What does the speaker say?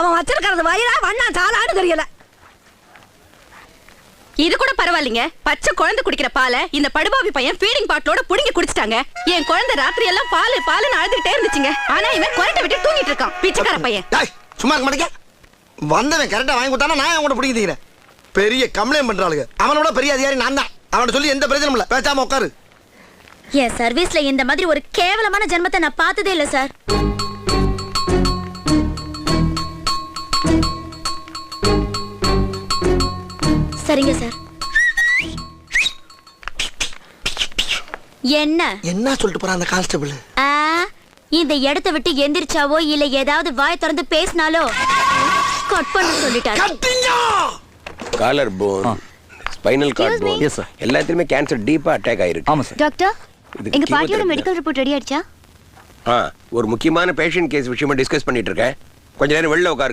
அவன் வச்சிருக்கிறது வயிறா வண்ணா சாலான்னு தெரியல. இது கூட பரவாயில்லைங்க. பச்சை குழந்தை குடிக்கிற பாலை இந்த படுபாவி பையன் ஃபீடிங் பாட்டிலோட புடுங்கி குடிச்சிட்டாங்க. என் குழந்தை ராத்திரி எல்லாம் பால் பாலுன்னு அழுதுகிட்டே இருந்துச்சுங்க. ஆனா இவன் குரட்டை விட்டு தூங்கிட்டு இருக்கான். பிச்சைக்கார பையன். டேய் சும்மா இருக்க மாட்டேங்க. வந்தவன் கரெக்டா வாங்கி கொடுத்தானா நான் அவன் கூட பிடிக்க தீக்கிறேன். பெரிய கம்ப்ளைண்ட் பண்றாளுங்க. அவனோட பெரிய அதிகாரி நான் தான். அவனை சொல்லி எந்த பிரச்சனையும் இல்ல. பேசாம உட்காரு. என் சர்வீஸ்ல இந்த மாதிரி ஒரு கேவலமான ஜென்மத்தை நான் பார்த்ததே இல்ல சார் சரிங்க சார். என்ன? என்ன சொல்லிட்டு போறான் அந்த கான்ஸ்டபிள்? ஆ, இந்த இடத்தை விட்டு எந்திரிச்சாவோ இல்ல ஏதாவது வாய் திறந்து பேசினாலோ? கட் பண்ண சொல்லிட்டாரு. Collar bone spinal cord bone Yes, sir. எல்லாத்துலயுமே கேன்சர் டீப்பா அட்டாக் ஆயிருக்கு. ஆமா சார் டாக்டர் எங்க பாட்டியோட chemotherapy மெடிக்கல் ரிப்போர்ட் ரெடி ஆயிடுச்சா? ஆ ஒரு முக்கியமான பேஷண்ட் கேஸ் விஷயமா டிஸ்கஸ் பண்ணிட்டு இருக்கேன். கொஞ்ச நேரம் வெளில உட்காருங்க.